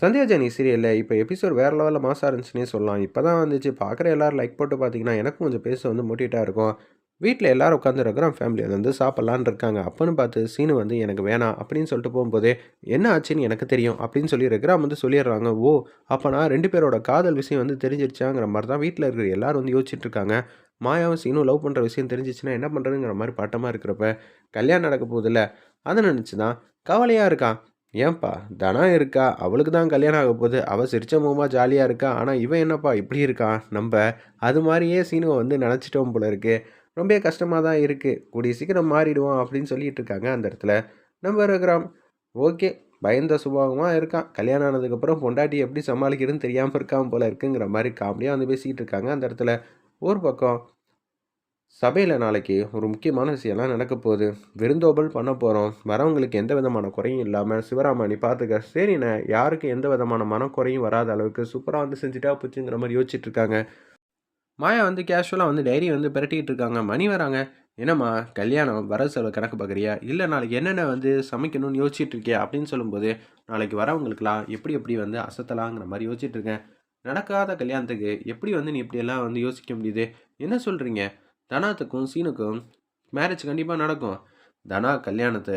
Sandhya Johnny சீரியலில் இப்போ episode வேறு லெவலில் மாசாக இருந்துச்சுன்னே சொல்லலாம். இப்போ தான் வந்துச்சு. பார்க்குற எல்லோரும் லைக் போட்டு பார்த்தீங்கன்னா எனக்கும் கொஞ்சம் பேச வந்து மோட்டிவேட்டாக இருக்கும். வீட்டில் எல்லோரும் உட்காந்து ரகுராம் ஃபேமிலி வந்து சாப்பிட்லான்னு இருக்காங்க. அப்போன்னு பார்த்து சீனு வந்து எனக்கு வேணாம் அப்படின்னு சொல்லிட்டு போகும்போதே என்ன ஆச்சுன்னு எனக்கு தெரியும் அப்படின்னு சொல்லி ரகுராம் வந்து சொல்லிடுறாங்க. ஓ அப்போ நான் ரெண்டு பேரோட காதல் விஷயம் வந்து தெரிஞ்சிருச்சாங்கிற மாதிரி தான் வீட்டில் இருக்கிற எல்லாரும் வந்து யோசிச்சுட்டு இருக்காங்க. மாயாவும் சீனும் லவ் பண்ணுற விஷயம் தெரிஞ்சிச்சுன்னா என்ன பண்ணுறதுங்கிற மாதிரி பட்டமாக இருக்கிறப்ப கல்யாணம் நடக்க போதில்ல அதை நினச்சி தான் கவலையாக இருக்கான். ஏன்பா தனா இருக்கா? அவளுக்கு தான் கல்யாணம் ஆக போகுது. அவள் சிரிச்ச முகமாக ஜாலியாக இருக்கா? ஆனால் இவன் என்னப்பா இப்படி இருக்கான் நம்ம அது மாதிரியே சீனுவை வந்து நினச்சிட்டோம் போல இருக்கு. ரொம்ப கஷ்டமாக தான் இருக்குது கூடிய சீக்கிரம் மாறிடுவோம் அப்படின்னு சொல்லிட்டு இருக்காங்க அந்த இடத்துல. நம்ம இருக்கிறோம் ஓகே பயந்த சுபாவமாக இருக்கான். கல்யாணம் ஆனதுக்கப்புறம் பொண்டாட்டி எப்படி சமாளிக்கிறதுன்னு தெரியாமல் இருக்கான் போல இருக்குங்கிற மாதிரி காமெடியாக வந்து பேசிக்கிட்டு இருக்காங்க அந்த இடத்துல. ஒரு பக்கம் சபையில் நாளைக்கு ஒரு முக்கியமான விஷயம்லாம் நடக்க போகுது. விருந்தோபல் பண்ண போகிறோம் வரவங்களுக்கு எந்த விதமான குறையும் இல்லாமல் சிவராமணி பார்த்துக்க சரிண்ணே யாருக்கு எந்த விதமான மனக்குறையும் வராத அளவுக்கு சூப்பராக வந்து செஞ்சுட்டா போச்சுங்கிற மாதிரி யோசிச்சுட்டு இருக்காங்க. மாயா வந்து கேஷுவலாக வந்து டைரி வந்து பிரட்டிக்கிட்டு இருக்காங்க. மணி வராங்க. என்னம்மா கல்யாணம் வர செலவு கணக்கு பார்க்குறியா இல்லை நாளைக்கு என்னென்ன வந்து சமைக்கணும்னு யோசிச்சுட்டு இருக்கியா? அப்படின்னு சொல்லும்போது நாளைக்கு வரவங்களுக்குலாம் எப்படி எப்படி வந்து அசத்தலாங்கிற மாதிரி யோசிச்சுட்டு இருக்கேன். நடக்காத கல்யாணத்துக்கு எப்படி வந்து நீ இப்படியெல்லாம் வந்து யோசிக்க முடியுது? என்ன சொல்கிறீங்க தனாத்துக்கும் சீனுக்கும் மேரேஜ் கண்டிப்பாக நடக்கும். தனா கல்யாணத்தை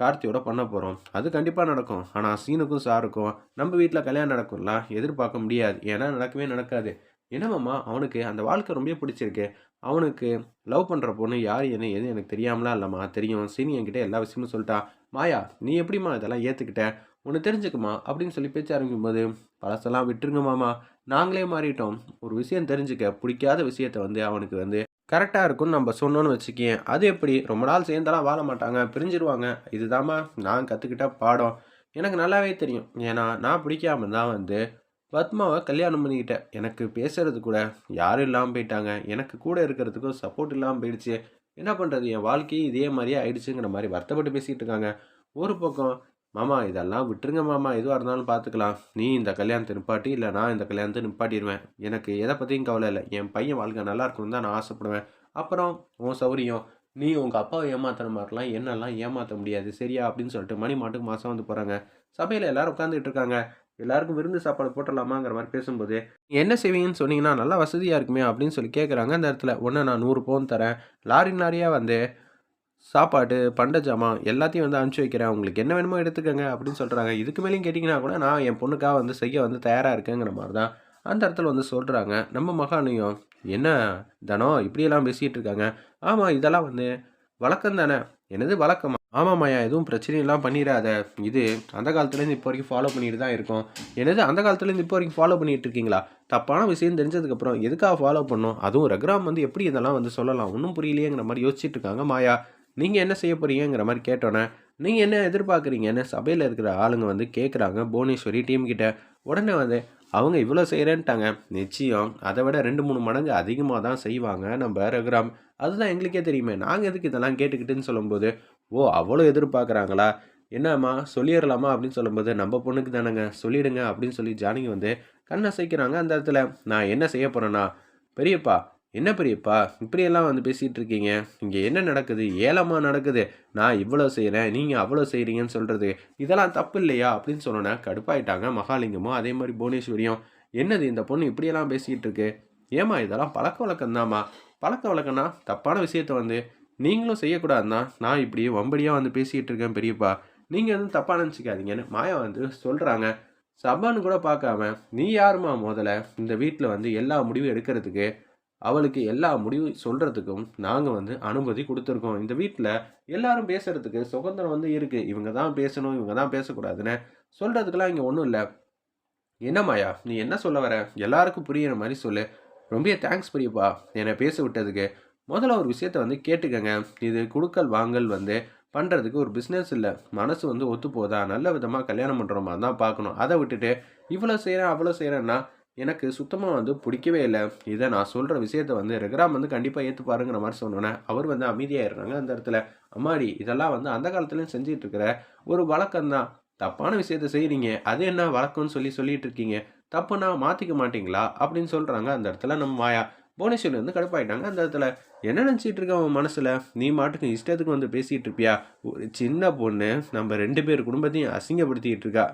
கார்த்தியோட பண்ண போகிறோம் அது கண்டிப்பாக நடக்கும். ஆனால் சீனுக்கும் சாருக்கும் நம்ம வீட்டில் கல்யாணம் நடக்கும்லாம் எதிர்பார்க்க முடியாது. ஏன்னா நடக்கவே நடக்காது. என்னமாம்மா அவனுக்கு அந்த வாழ்க்கை ரொம்ப பிடிச்சிருக்கு. அவனுக்கு லவ் பண்ணுற பொண்ணு யார் என்ன எது எனக்கு தெரியாமலாம் இல்லைம்மா. தெரியும். சீனி என்கிட்ட எல்லா விஷயமும் சொல்லிட்டா மாயா நீ எப்படிம்மா இதெல்லாம் ஏற்றுக்கிட்ட உன்னை தெரிஞ்சுக்குமா? அப்படின்னு சொல்லி பேச்ச ஆரம்பிக்கும்போது பழசெல்லாம் விட்டுருங்க மாமா. நாங்களே மாறிட்டோம். ஒரு விஷயம் தெரிஞ்சுக்க பிடிக்காத விஷயத்த வந்து அவனுக்கு வந்து கரெக்டாக இருக்கும்னு நம்ம சொன்னோன்னு வச்சுக்கேன் அது எப்படி? ரொம்ப நாள் சேர்ந்தெல்லாம் வாழ மாட்டாங்க. பிரிஞ்சிருவாங்க. இதுதாம்மா நான் கற்றுக்கிட்ட பாடம். எனக்கு நல்லாவே தெரியும். ஏன்னா நான் பிடிக்காம தான் வந்து பத்மாவை கல்யாணம் பண்ணிக்கிட்டேன். எனக்கு பேசுறது கூட யாரும் இல்லாமல் போயிட்டாங்க. எனக்கு கூட இருக்கிறதுக்கும் சப்போர்ட் இல்லாமல் போயிடுச்சு. என்ன பண்ணுறது என் வாழ்க்கையும் இதே மாதிரியே ஆயிடுச்சுங்கிற மாதிரி வருத்தப்பட்டு பேசிகிட்டு இருக்காங்க. ஒரு பக்கம் மாமா இதெல்லாம் விட்டுருங்க மாமா. எதுவாக இருந்தாலும் பார்த்துக்கலாம் நீ இந்த கல்யாணத்தை நிப்பாட்டி இல்லை நான் இந்த கல்யாணத்தை நிப்பாட்டிடுவேன் எனக்கு எதை பற்றியும் கவலை இல்லை. என் பையன் வாழ்க்கை நல்லா இருக்கணும்னு தான் நான் ஆசைப்படுவேன். அப்புறம் உன் சௌரியம். நீ உங்கள் அப்பாவை ஏமாத்துற மாதிரிலாம் என்னெல்லாம் ஏமாற்ற முடியாது. சரியா? அப்படின்னு சொல்லிட்டு மணி மாட்டுக்கு மாதம் வந்து போகிறாங்க சபையில் எல்லாரும் உட்காந்துட்டு இருக்காங்க. எல்லாருக்கும் விருந்து சாப்பாடு போட்டலாமாங்கிற மாதிரி பேசும்போது என்ன செய்வீங்கன்னு சொன்னீங்கன்னா நல்லா வசதியாக இருக்குமே அப்படின்னு சொல்லி கேட்குறாங்க அந்த இடத்துல. ஒன்று நான் நூறு பவுன் தரேன். லாரி லாரியாக வந்து சாப்பாடு பண்ட ஜாமான் எல்லாத்தையும் வந்து அனுப்பிச்சி வைக்கிறேன். உங்களுக்கு என்ன வேணுமோ எடுத்துக்கோங்க அப்படின்னு சொல்கிறாங்க இதுக்கு மேலேயும் கேட்டிங்கன்னா கூட நான் என் பொண்ணுக்காக வந்து செய்ய வந்து தயாராக இருக்கேங்கிற மாதிரி தான் அந்த இடத்துல வந்து சொல்கிறாங்க நம்ம மகானையும் என்ன தனம் இப்படியெல்லாம் பேசிகிட்டு இருக்காங்க. ஆமாம் இதெல்லாம் வந்து வழக்கம் தானே? எனது வழக்கமா? ஆமாம்மாயா எதுவும் பிரச்சனையெல்லாம் பண்ணிடாத. இது அந்த காலத்துலேருந்து இப்போ வரைக்கும் ஃபாலோ பண்ணிட்டு தான் இருக்கோம். எனது அந்த காலத்துலேருந்து இப்போ வரைக்கும் ஃபாலோ பண்ணிட்டு இருக்கீங்களா? தப்பான விஷயம் தெரிஞ்சதுக்கப்புறம் எதுக்காக ஃபாலோ பண்ணோம் அதுவும் ரகுராம் வந்து எப்படி இதெல்லாம் வந்து சொல்லலாம்? ஒன்றும் புரியலையேங்கிற மாதிரி யோசிச்சுட்டு இருக்காங்க மாயா. நீங்கள் என்ன செய்ய போகிறீங்கிற மாதிரி கேட்டோன்னே நீங்கள் என்ன எதிர்பார்க்குறீங்கன்னு சபையில் இருக்கிற ஆளுங்க வந்து கேட்குறாங்க புவனேஸ்வரி டீம் கிட்ட. உடனே வந்து அவங்க இவ்வளோ செய்கிறேன்ட்டாங்க நிச்சயம் அதை விட ரெண்டு மூணு மடங்கு அதிகமாக தான் செய்வாங்க நம்ம ரகுராம். அதுதான் எங்களுக்கே தெரியுமே. நாங்கள் எதுக்கு இதெல்லாம் கேட்டுக்கிட்டுன்னு சொல்லும்போது ஓ அவ்வளோ எதிர்பார்க்குறாங்களா? என்னம்மா சொல்லிடலாமா? அப்படின்னு சொல்லும்போது நம்ம பொண்ணுக்கு தானேங்க. சொல்லிடுங்க. அப்படின்னு சொல்லி ஜானகி வந்து கண்ணை அசைக்கிறாங்க அந்த இடத்துல. நான் என்ன செய்ய போகிறேன்னா பெரியப்பா என்ன பெரியப்பா இப்படியெல்லாம் வந்து பேசிகிட்டு இருக்கீங்க இங்கே என்ன நடக்குது? ஏலமாக நடக்குது. நான் இவ்வளோ செய்கிறேன் நீங்கள் அவ்வளோ செய்கிறீங்கன்னு சொல்கிறது. இதெல்லாம் தப்பு இல்லையா அப்படின்னு சொன்னோன்னே கடுப்பாயிட்டாங்க மகாலிங்கமும் அதே மாதிரி புவனேஸ்வரியும். என்னது இந்த பொண்ணு இப்படியெல்லாம் பேசிக்கிட்டு இருக்கு ஏமா இதெல்லாம் பழக்க வழக்கம்தாம்மா? பழக்க வழக்கம்னா தப்பான விஷயத்த வந்து நீங்களும் செய்யக்கூடாதுன்னா நான் இப்படி வம்படியாக வந்து பேசிக்கிட்டு இருக்கேன் பெரியப்பா. நீங்கள் எதுவும் தப்பாக நினச்சிக்காதீங்கன்னு மாயா வந்து சொல்கிறாங்க. சபான்னு கூட பார்க்காம நீ யாருமா முதல்ல இந்த வீட்டில் வந்து எல்லா முடிவும் எடுக்கிறதுக்கு? அவளுக்கு எல்லா முடிவும் சொல்கிறதுக்கும் நாங்கள் வந்து அனுமதி கொடுத்துருக்கோம். இந்த வீட்டில் எல்லாரும் பேசுகிறதுக்கு சுதந்திரம் வந்து இருக்குது இவங்க தான் பேசணும் இவங்க தான் பேசக்கூடாதுன்னு சொல்கிறதுக்கெல்லாம் இங்கே ஒன்றும் இல்லை. என்னம்மாயா நீ என்ன சொல்ல வர? எல்லாருக்கும் புரியிற மாதிரி சொல்லு. ரொம்ப தேங்க்ஸ் பெரியப்பா என்னை பேச விட்டதுக்கு. முதல்ல ஒரு விஷயத்த வந்து கேட்டுக்கங்க. இது குடுக்கல் வாங்கல் வந்து பண்ணுறதுக்கு ஒரு பிஸ்னஸ் இல்லை. மனசு வந்து ஒத்து போதா நல்ல விதமாக கல்யாணம் பண்ணுற மாதிரி தான் பார்க்கணும். அதை விட்டுட்டு இவ்வளோ செய்கிறேன் அவ்வளோ செய்கிறேன்னா எனக்கு சுத்தமாக வந்து பிடிக்கவே இல்லை. இதை நான் சொல்கிற விஷயத்த வந்து ரெகுராம் வந்து கண்டிப்பாக ஏற்றுப்பாருங்கிற மாதிரி சொன்னோன்னே அவர் வந்து அமைதியாகிடுறாங்க அந்த இடத்துல. அம்மாடி இதெல்லாம் வந்து அந்த காலத்துலேயும் செஞ்சிட்டு இருக்கிற ஒரு வழக்கம்தான் தப்பான விஷயத்த செய்கிறீங்க அது என்ன வழக்கம்னு சொல்லி சொல்லிட்டு இருக்கீங்க தப்புனா மாற்றிக்க மாட்டீங்களா? அப்படின்னு சொல்கிறாங்க அந்த இடத்துல நம்ம மாயா. புவனேஸ்வரி வந்து கடுப்பாயிட்டாங்க அந்த இடத்துல. என்ன நினச்சிட்டு இருக்க அவன் மனசில்? நீ மாட்டுக்கு இஷ்டத்துக்கு வந்து பேசிகிட்டு இருப்பியா ஒரு சின்ன பொண்ணு நம்ம ரெண்டு பேர் குடும்பத்தையும் அசிங்கப்படுத்திக்கிட்டு இருக்கா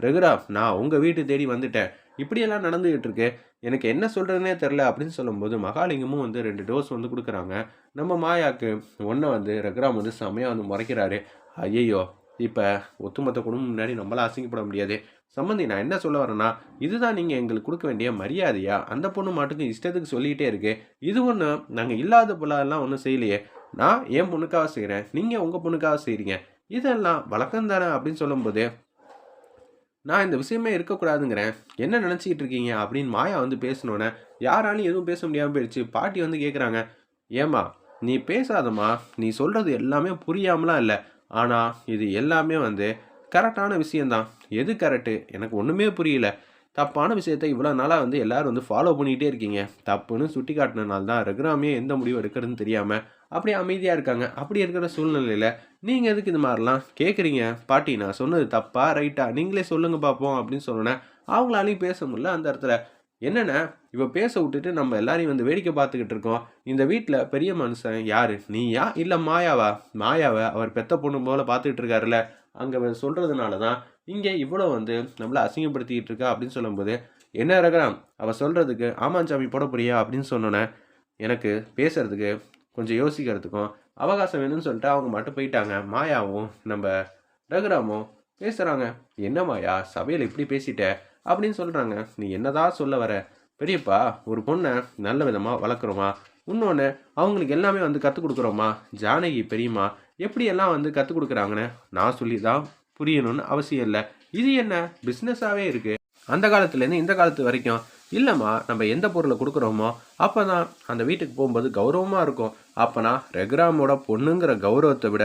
ரகுராம் நான் உங்கள் வீட்டு தேடி வந்துட்டேன். இப்படியெல்லாம் நடந்துகிட்டு இருக்கு எனக்கு என்ன சொல்கிறதுனே தெரில அப்படின்னு சொல்லும்போது மகாலிங்கமும் வந்து ரெண்டு டோஸ் வந்து கொடுக்குறாங்க. நம்ம மாயாக்கு ஒன்றை வந்து ரெகுராம் வந்து செமையாக வந்து முறைக்கிறாரு. ஐயையோ இப்போ ஒத்துமொத்த குடும்பம் முன்னாடி நம்மளால் அசிங்கப்பட முடியாது. சம்மந்தி நான் என்ன சொல்ல வரேன்னா இதுதான் நீங்கள் எங்களுக்கு கொடுக்க வேண்டிய மரியாதையா? அந்த பொண்ணு மாட்டுக்கு இஷ்டத்துக்கு சொல்லிகிட்டே இருக்கு. இது ஒன்று நாங்கள் இல்லாத பொருளெல்லாம் ஒன்றும் செய்யலையே. நான் என் பொண்ணுக்காக செய்கிறேன் நீங்கள் உங்கள் பொண்ணுக்காக செய்கிறீங்க இதெல்லாம் வழக்கம் தானே அப்படின்னு சொல்லும்போது நான் இந்த விஷயமே இருக்கக்கூடாதுங்கிறேன். என்ன நினச்சிக்கிட்டு இருக்கீங்க? அப்படின்னு மாயா வந்து பேசினோன்னே யாராலையும் எதுவும் பேச முடியாமல் போயிடுச்சு. பாட்டி வந்து கேட்குறாங்க ஏம்மா நீ பேசாதம்மா. நீ சொல்கிறது எல்லாமே புரியாமலாம் இல்லை. ஆனால் இது எல்லாமே வந்து கரெக்டான விஷயந்தான் எது கரெக்டு எனக்கு ஒன்றுமே புரியல. தப்பான விஷயத்த இவ்வளோ நாளாக வந்து எல்லாரும் வந்து ஃபாலோ பண்ணிகிட்டே இருக்கீங்க. தப்புன்னு சுட்டி காட்டினனால தான் ரகுராமே எந்த முடிவு எடுக்கிறதுன்னு தெரியாமல் அப்படியே அமைதியாக இருக்காங்க. அப்படி இருக்கிற சூழ்நிலையில் நீங்கள் எதுக்கு இது மாதிரிலாம் கேட்குறீங்க பாட்டி நான் சொன்னது தப்பா ரைட்டா? நீங்களே சொல்லுங்கள் பார்ப்போம் அப்படின்னு சொன்னோன்னே அவங்களாலையும் பேச முடியல. அந்த இடத்துல என்னென்ன இவ பேச விட்டுட்டு நம்ம எல்லாரையும் வந்து வேடிக்கை பார்த்துக்கிட்டு இருக்கோம். இந்த வீட்டில் பெரிய மனுஷன் யார்? நீயா? இல்லை மாயாவா? மாயாவை அவர் பெத்த பொண்ணு போல் பார்த்துக்கிட்டு இருக்காருல்ல. அங்கே சொல்கிறதுனால தான் இங்கே இவ்வளோ வந்து நம்மளை அசிங்கப்படுத்திக்கிட்டு இருக்கா அப்படின்னு சொல்லும்போது என்ன ரகரம் அவள் சொல்கிறதுக்கு ஆமாஞ்சாமி போட போறியா அப்படின்னு சொன்னோன்னே எனக்கு பேசுகிறதுக்கு கொஞ்சம் யோசிக்கிறதுக்கும் அவகாசம் வேணும்னு சொல்லிட்டு அவங்க மட்டும் போயிட்டாங்க. மாயாவும் நம்ம ரகுராமும் பேசுகிறாங்க என்ன மாயா சபையில் இப்படி பேசிட்ட? அப்படின்னு சொல்கிறாங்க நீ என்னதான் சொல்ல வர? பெரியப்பா ஒரு பொண்ணை நல்ல விதமாக வளர்க்குறோமா? இன்னொன்று அவங்களுக்கு எல்லாமே வந்து கற்றுக் கொடுக்குறோமா? ஜானகி பெரியம்மா எப்படியெல்லாம் வந்து கற்றுக் கொடுக்குறாங்கன்னு நான் சொல்லி தான் புரியணும்னு அவசியம் இல்லை. இது என்ன? பிஸ்னஸாகவே இருக்குது அந்த காலத்துலேருந்து இந்த காலத்து வரைக்கும் இல்லைம்மா நம்ம எந்த பொருளை கொடுக்குறோமோ அப்போ தான் அந்த வீட்டுக்கு போகும்போது கௌரவமாக இருக்கும். அப்போனா ரெகுராமோட பொண்ணுங்கிற கௌரவத்தை விட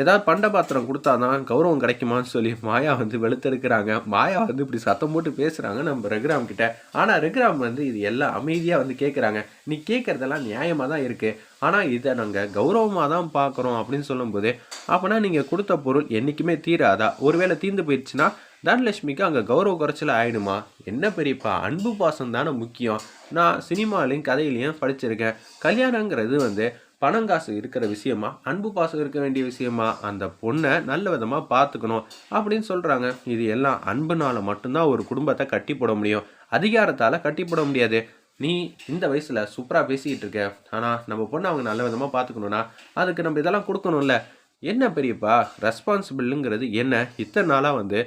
ஏதாவது பண்ட பாத்திரம் கொடுத்தா தான் கௌரவம் கிடைக்குமான்னு சொல்லி மாயா வந்து வெளுத்தெடுக்கிறாங்க. மாயா வந்து இப்படி சத்தம் போட்டு பேசுகிறாங்க நம்ம ரகுராம் கிட்ட. ஆனால் ரகுராம் வந்து இது எல்லாம் அமைதியாக வந்து கேட்குறாங்க நீ கேட்குறதெல்லாம் நியாயமாக தான் இருக்குது ஆனால் இதை நாங்கள் கௌரவமாக தான் பார்க்குறோம் அப்படின்னு சொல்லும்போது அப்போனா நீங்கள் கொடுத்த பொருள் என்றைக்குமே தீராதா? ஒருவேளை தீர்ந்து போயிடுச்சுன்னா தனலட்சுமிக்கு அங்கே கௌரவ குறைச்சல ஆயிடுமா? என்ன பெரியப்பா அன்பு பாசம் தானே முக்கியம். நான் சினிமாலையும் கதையிலையும் படிச்சிருக்கேன். கல்யாணங்கிறது வந்து பணம் காசு இருக்கிற விஷயமா அன்பு பாசம் இருக்க வேண்டிய விஷயமா அந்த பொண்ணை நல்ல விதமாக பார்த்துக்கணும் அப்படின்னு சொல்கிறாங்க இது எல்லாம் அன்புனால் மட்டும்தான் ஒரு குடும்பத்தை கட்டி போட முடியும். அதிகாரத்தால் கட்டி போட முடியாது. நீ இந்த வயசில் சூப்பராக பேசிக்கிட்டு இருக்க. ஆனால் நம்ம பொண்ணை அவங்க நல்ல விதமாக பார்த்துக்கணுன்னா அதுக்கு நம்ம இதெல்லாம் கொடுக்கணும்ல. என்ன பெரியப்பா? ரெஸ்பான்சிபிள்ங்கிறது என்ன? இத்தனை நாளாக வந்து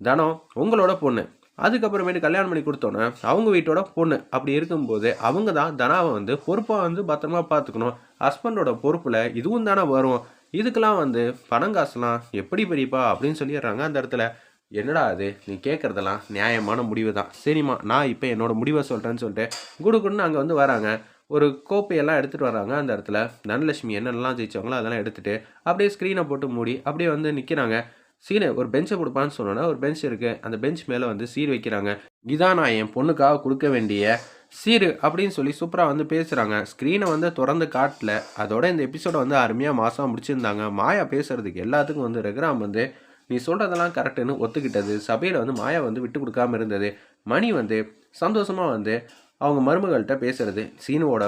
தனம் உங்களோட பொண்ணு. அதுக்கப்புறமேட்டு கல்யாணம் பண்ணி கொடுத்தோன்னே அவங்க வீட்டோட பொண்ணு. அப்படி இருக்கும்போது அவங்க தான் தனாவை வந்து பொறுப்பாக வந்து பத்திரமா பார்த்துக்கணும். ஹஸ்பண்டோட பொறுப்பில் இதுவும் தானே வரும். இதுக்கெல்லாம் வந்து பணம் காசுலாம் எப்படி பெரியப்பா அப்படின்னு சொல்லிடுறாங்க அந்த இடத்துல. என்னடா அது நீ கேட்குறதெல்லாம் நியாயமான முடிவு தான் சரிம்மா நான் இப்போ என்னோடய முடிவை சொல்கிறேன்னு சொல்லிட்டு குடுக்குன்னு அங்கே வந்து வராங்க. ஒரு கோப்பையெல்லாம் எடுத்துகிட்டு வராங்க அந்த இடத்துல. தனலட்சுமி என்னென்னலாம் ஜெயிச்சவங்களோ அதெல்லாம் எடுத்துகிட்டு அப்படியே ஸ்க்ரீனை போட்டு மூடி அப்படியே வந்து நிற்கிறாங்க சீனை ஒரு பெஞ்சை கொடுப்பான்னு சொன்னோன்னா ஒரு பெஞ்ச் இருக்குது அந்த பெஞ்ச் மேலே வந்து சீர் வைக்கிறாங்க. இதான் நான் என் பொண்ணுக்காக கொடுக்க வேண்டிய சீரு அப்படின்னு சொல்லி சூப்பராக வந்து பேசுகிறாங்க ஸ்க்ரீனை வந்து திறந்து காட்டல. அதோட இந்த எபிசோடை வந்து அருமையாக மாதம் முடிச்சிருந்தாங்க. மாயா பேசுகிறதுக்கு எல்லாத்துக்கும் வந்து ரெகுராம் வந்து நீ சொல்கிறதெல்லாம் கரெக்டுன்னு ஒத்துக்கிட்டது. சபையில் வந்து மாயா வந்து விட்டு கொடுக்காம இருந்தது. மணி வந்து சந்தோஷமாக வந்து அவங்க மருமகள்கிட்ட பேசுறது. சீனுவோட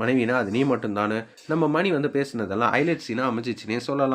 மனைவினா அது நீ மட்டும்தானு நம்ம மணி வந்து பேசுனதெல்லாம் ஹைலைட் சீனாக அமைச்சிச்சுன்னே சொல்லலாம்.